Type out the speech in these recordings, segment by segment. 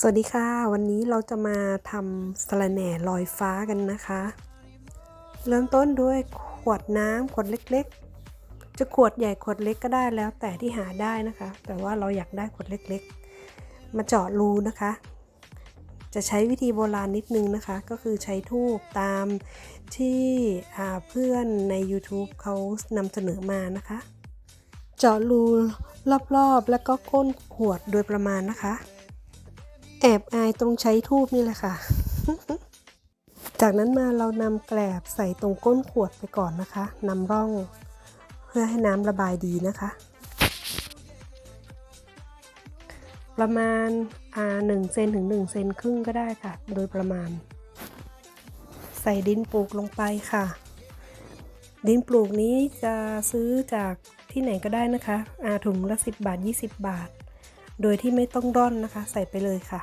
สวัสดีค่ะ วันนี้เราจะมาทำสะระแหน่ลอยฟ้ากันนะคะ เริ่มต้นด้วยขวดน้ำขวดเล็กๆ จะขวดใหญ่ขวดเล็กก็ได้แล้วแต่ที่หาได้นะคะ แต่ว่าเราอยากได้ขวดเล็กๆ มาเจาะรูนะคะ จะใช้วิธีโบราณนิดนึงนะคะ ก็คือใช้ทูบตามที่เพื่อนใน YouTube เขานำเสนอมานะคะ เจาะรูรอบๆ แล้วก็ก้นขวดโดยประมาณนะคะ แอบอายตรงใช้ทูบนี่แหละค่ะ จากนั้นมาเรานำแกลบใส่ตรงก้นขวดไปก่อนนะคะนำร่องเพื่อให้น้ำระบายดีนะคะ ประมาณอ่าหนึ่งเซนถึง1เซนครึ่งก็ได้ค่ะ โดยประมาณ ใส่ดินปลูกลงไปค่ะ ดินปลูกนี้จะซื้อจากที่ไหนก็ได้นะคะอาถุงละ 10 บาท 20 บาท โดยที่ไม่ต้องร่อนนะคะ ใส่ไปเลยค่ะ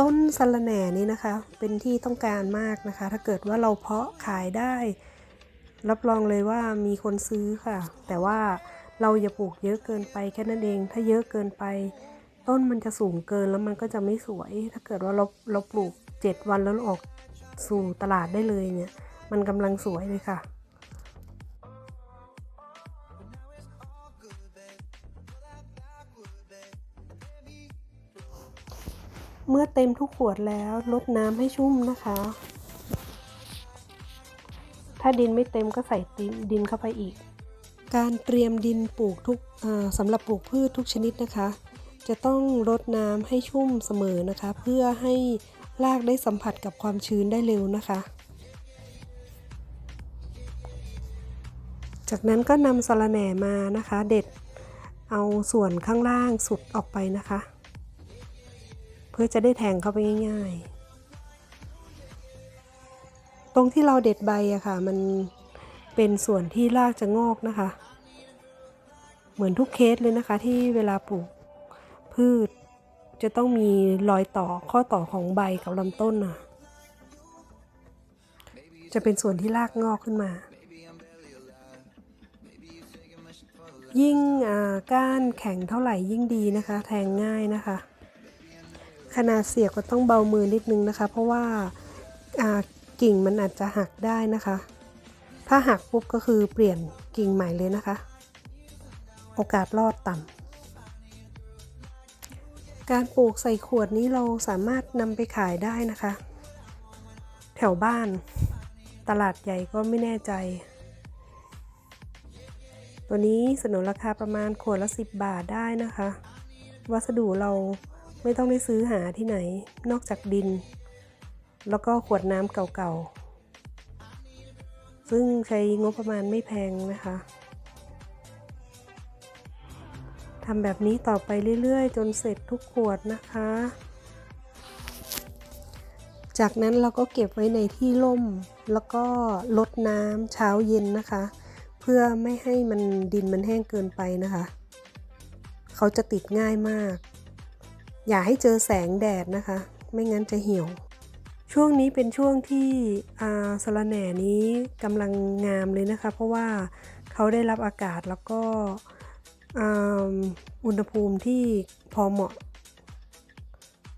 ต้นสะระแหน่นี้นะคะ เป็นที่ต้องการมากนะคะ ถ้าเกิดว่าเราเพาะขายได้ รับรองเลยว่ามีคนซื้อค่ะ แต่ว่าเราอย่าปลูกเยอะเกินไปแค่นั้นเอง ถ้าเยอะเกินไป ต้นมันจะสูงเกินแล้วมันก็จะไม่สวย ถ้าเกิดว่าเราเราปลูก 7 วันแล้วออกสู่ตลาดได้เลยเนี่ย มันกำลังสวยเลยค่ะ เมื่อเต็มทุกขวดแล้วลดน้ำให้ชุ่มนะคะ ถ้าดินไม่เต็มก็ใส่ดินเข้าไปอีก การเตรียมดินปลูกทุกสำหรับปลูกพืชทุกชนิดนะคะ จะต้องรดน้ำให้ชุ่มเสมอนะคะ เพื่อให้รากได้สัมผัสกับความชื้นได้เร็วนะคะ จากนั้นก็นำสะระแหน่มานะคะ เด็ดเอาส่วนข้างล่างสุดออกไปนะคะ พื่อจะได้แทงเข้าไปง่ายๆ ตรงที่เราเด็ดใบอะค่ะ มันเป็นส่วนที่รากจะงอกนะคะ เหมือนทุกเคสเลยนะคะ ที่เวลาปลูกพืชจะต้องมีรอยต่อข้อต่อของใบกับลำต้นน่ะจะเป็นส่วนที่รากงอกขึ้นมา ยิ่งก้านแข็งเท่าไหร่ยิ่งดีนะคะ แทงง่ายนะคะ ขนาดเสียบก็ต้องเบามือนิดนึงนะคะ เพราะว่ากิ่งมันอาจจะหักได้นะคะ ถ้าหักปุ๊บก็คือเปลี่ยนกิ่งใหม่เลยนะคะ โอกาสรอดต่ำการปลูกใส่ขวดนี้เราสามารถนำไปขายได้นะคะ แถวบ้านตลาดใหญ่ก็ไม่แน่ใจ ตัวนี้สนนราคาประมาณขวดละ 10 บาทได้นะคะ วัสดุเรา ไม่ต้องได้ซื้อหาที่ไหนนอกจากดิน แล้วก็ขวดน้ำเก่าๆ ซึ่งใช้งบประมาณไม่แพงนะคะทำแบบนี้ต่อไปเรื่อยๆ จนเสร็จทุกขวดนะคะ จากนั้นเราก็เก็บไว้ในที่ร่ม แล้วก็ลดน้ำเช้าเย็นนะคะ เพื่อไม่ให้มันดินมันแห้งเกินไปนะคะ เขาจะติดง่ายมาก อย่าให้เจอแสงแดดนะคะ ไม่งั้นจะเหี่ยว ช่วงนี้เป็นช่วงที่สะระแหน่นี้กำลังงามเลยนะคะ เพราะว่าเขาได้รับอากาศแล้วก็อุณหภูมิที่พอเหมาะ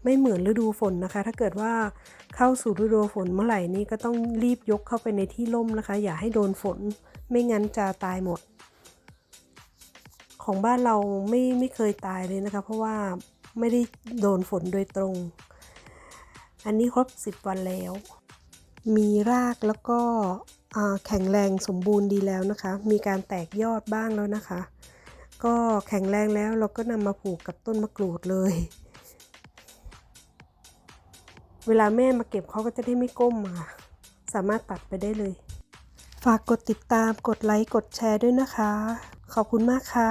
ไม่เหมือนฤดูฝนนะคะ ถ้าเกิดว่าเข้าสู่ฤดูฝนเมื่อไหร่นี้ก็ต้องรีบยกเข้าไปในที่ร่มนะคะ อย่าให้โดนฝน ไม่งั้นจะตายหมด ของบ้านเราไม่ไม่เคยตายเลยนะคะ เพราะว่า ไม่ได้โดนฝนโดยตรง อันนี้ครบ 10 วันแล้ว มีรากแล้วก็แข็งแรงสมบูรณ์ดีแล้วนะคะ มีการแตกยอดบ้างแล้วนะคะ ก็แข็งแรงแล้วเราก็นำมาผูกกับต้นมะกรูดเลย เวลาแม่มาเก็บเขาก็จะได้ไม่ก้มค่ะ สามารถตัดไปได้เลย ฝากกดติดตาม กดไลค์ กดแชร์ด้วยนะคะ ขอบคุณมากค่ะ